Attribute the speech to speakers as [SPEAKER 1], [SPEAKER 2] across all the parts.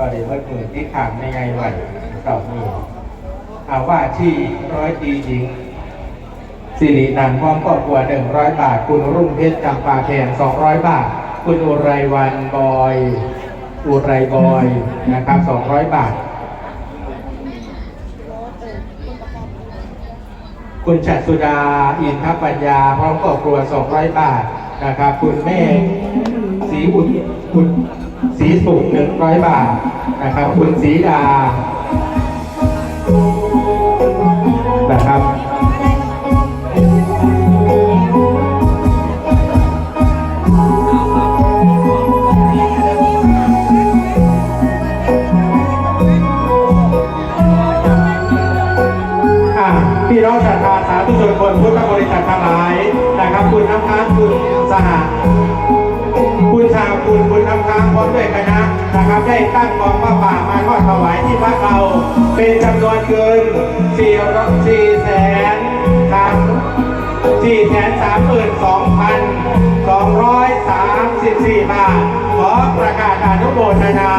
[SPEAKER 1] ก็เดี๋ยวเมื่อมือที่ขางในไงไหวเก่ามีอาว่าที่ร้อยตรีหญิงสิรินันท์พร้อมครอบครัวหนึ่งร้อยบาท คุณรุ่งเพชรจำปาแพงสองร้อยบาท คุณอุไรวันบอย อุไรบอยนะครับสองร้อยบาท คุณชัดสุดาอินทปัญญา พร้อมครอบครัว200บาทนะครับ คุณแม่สีบุญคุณ สีสุข100บาทนะครับ คุณสีดานะครับอะพี่น้องศรัทธาสาธุชนคนพุทธบริษัททั้งหลายนะครับ คุณน้ำค้างคุณสห คุณชาวคุณคุณน้ำค้างพร้อมด้วยคณะนะครับได้ตั้งกองพระป่ามาทอดถวายที่วัดเราเป็นจำนวนเกินสี่ร้อยสี่แสนสามสี่แสนสามหมื่นสองพันสองร้อยสามสิบสี่บาทขอประกาศอนุโมทนา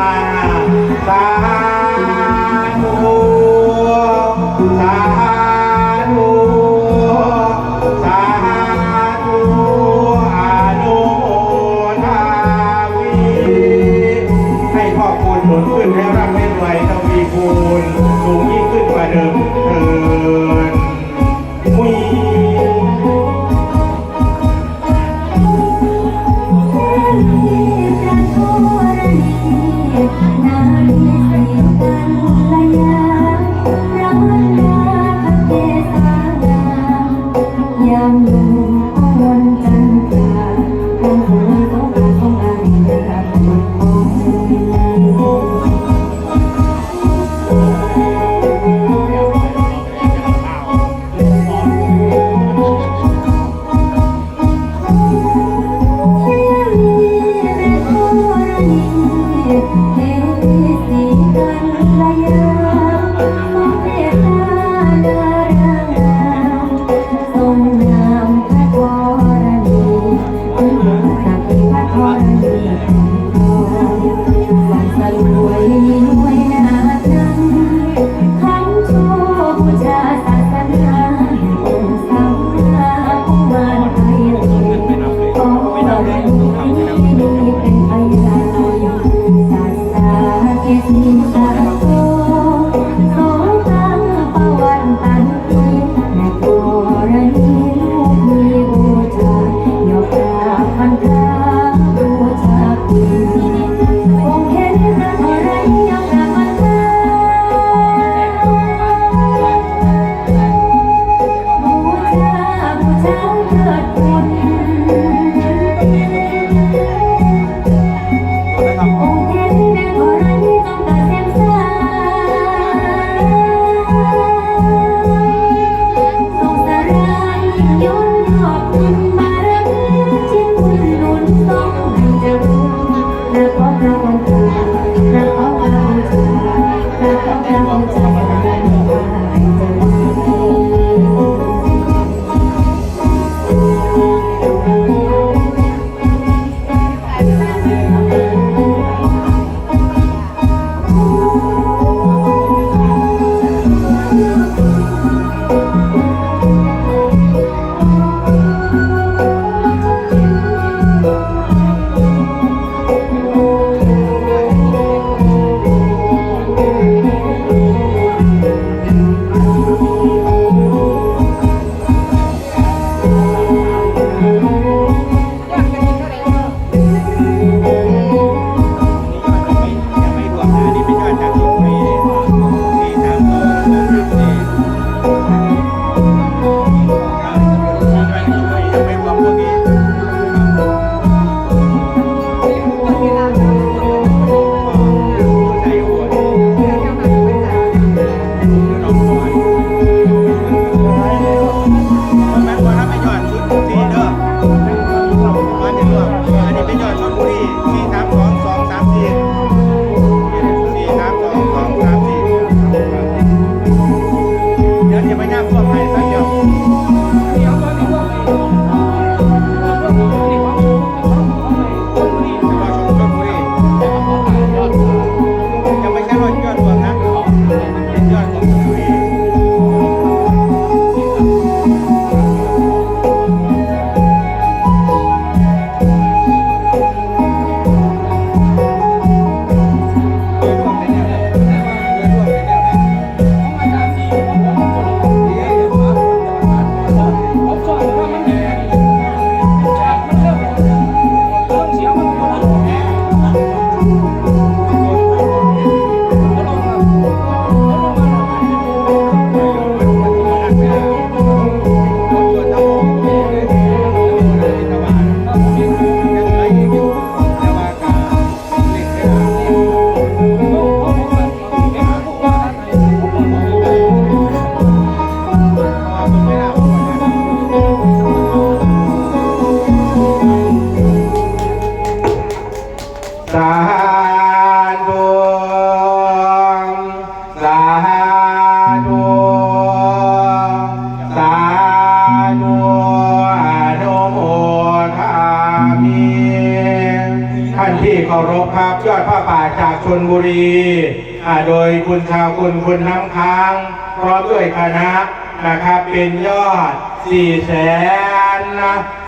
[SPEAKER 2] ที่เคารพครับยอดผ้าป่าจากชนบุรีอ่าโดยคุณชาวคุณคุณน้ำค้างพร้อมด้วยคณะนะครับเป็นยอด4แสน